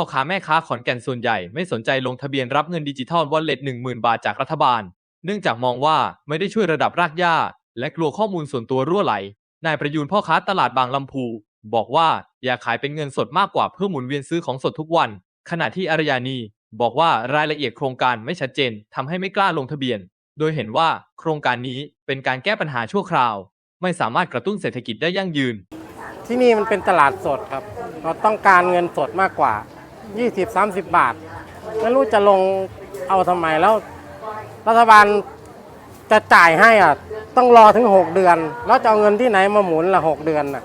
พ่อค้าแม่ค้าขอนแก่นส่วนใหญ่ไม่สนใจลงทะเบียนรับเงินดิจิทัลวอลเล็ต10,000บาทจากรัฐบาล เนื่องจากมองว่าไม่ได้ช่วยระดับรากหญ้า และกลัวข้อมูลส่วนตัวรั่วไหล นายประยูนพ่อค้าตลาดบางลำพู บอกว่าอยากขายเป็นเงินสดมากกว่าเพื่อหมุนเวียนซื้อของสดทุกวัน ขณะที่อารยานี บอกว่ารายละเอียดโครงการไม่ชัดเจนทำให้ไม่กล้าลงทะเบียน โดยเห็นว่าโครงการนี้เป็นการแก้ปัญหาชั่วคราว ไม่สามารถกระตุ้นเศรษฐกิจได้ยั่งยืน ที่นี่มันเป็นตลาดสดครับ เราต้องการเงินสดมากกว่า 20-30 บาท ไม่รู้จะลงเอาทำไมแล้ว รัฐบาลจะจ่ายให้อะ ต้องรอถึง 6 เดือน แล้วจะเอาเงินที่ไหนมาหมุนละ 6 เดือนน่ะ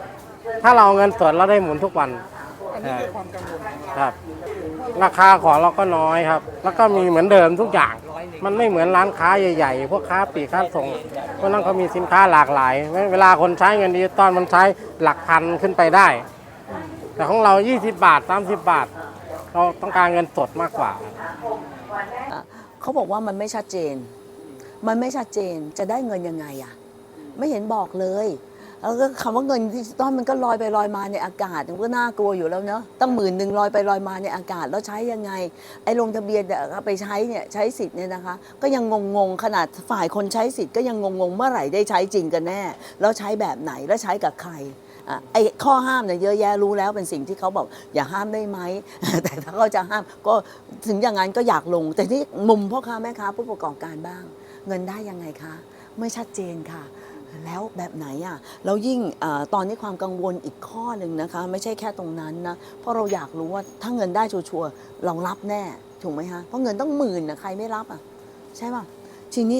ถ้าเราเอาเงินสดเราได้หมุนทุกวันอันนี้คือความกังวลของเราครับ ราคาของเราก็น้อยครับ แล้วก็มีเหมือนเดิมทุกอย่าง มันไม่เหมือนร้านค้าใหญ่ๆ พวกค้าปลีกค้าส่งเพราะนั้นเขามีสินค้าหลากหลาย เวลาคนใช้เงินดิจิตอลมันใช้หลักพันขึ้นไปได้ แต่ของเรา 20 บาท 30 บาท เราต้องการเงินสดมากกว่า เขาบอกว่ามันไม่ชัดเจน มันไม่ชัดเจนจะได้เงินยังไงอะไม่เห็นบอกเลย แล้วก็คำว่าเงินดิจิตอลมันก็ลอยไปลอยมาในอากาศมันก็น่ากลัวอยู่แล้วเนาะตั้งหมื่นหนึ่งลอยไปลอยมาในอากาศแล้วใช้ยังไง ไอ้ลงทะเบียนเนี่ยเอาไปใช้เนี่ยใช้สิทธิ์เนี่ยนะคะ ก็ยังงงๆขนาดฝ่ายคนใช้สิทธิ์ก็ยังงงๆเมื่อไหร่ได้ใช้จริงกันแน่ แล้วใช้แบบไหนแล้วใช้กับใครอะไอ้ข้อห้ามเนี่ยเยอะแยะรู้แล้วเป็นสิ่งที่เขาบอกอย่าห้ามได้ไหม แต่ถ้าเขาจะห้ามก็ถึงอย่างนั้นก็อยากลง แต่ที่มุมพ่อค้าแม่ค้าผู้ประกอบการบ้าง เงินได้ยังไงคะ ไม่ชัดเจนค่ะ แล้วแบบไหนอะแล้วยิ่งอตอนนี้ความกังวลอีกข้อหนึ่งนะคะ ไม่ใช่แค่ตรงนั้นนะ เพราะเราอยากรู้ว่าถ้าเงินได้ชัวร์เรารับแน่ ถูกไหมคะเพราะเงินต้องหมื่นนะใครไม่รับอะ ใช่ป่ะทีนี้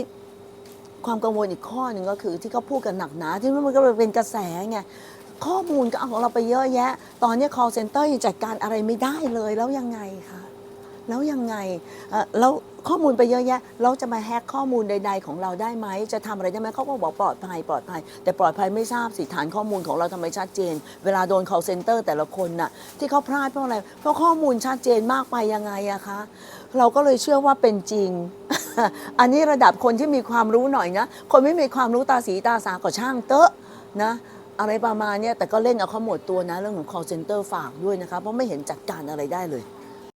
ความกังวลอีกข้อหนึ่งก็คือ ที่เขาพูดกันหนักหนาที่มันก็เลยเป็นกระแสไงข้อมูลก็เอาของเราไปเยอะแยะ ตอนนี้ call center ยังจัดการอะไรไม่ได้เลยแล้วยังไงคะ แล้วยังไงเอ่อแล้วข้อมูลไปเยอะแยะ เราจะมาแฮกข้อมูลใด ๆ ของเราได้ไหม จะทำอะไรได้ไหมเขาก็บอกปลอดภัยปลอดภัย แต่ปลอดภัยไม่ทราบสิฐานข้อมูลของเราทำไมชัดเจน เวลาโดน call center แต่ละคนน่ะที่เขาพลาดเพราะอะไร เพราะข้อมูลชัดเจนมากไปยังไงอะคะ เราก็เลยเชื่อว่าเป็นจริง อันนี้ระดับคนที่มีความรู้หน่อยนะ คนไม่มีความรู้ตาสีตาสาก็ช่างเตอะนะอะไรประมาณนี้แต่ก็เล่นเอาเขาหมดตัวนะ เรื่องของ call center ฝากด้วยนะคะ เพราะไม่เห็นจัดการอะไรได้เลย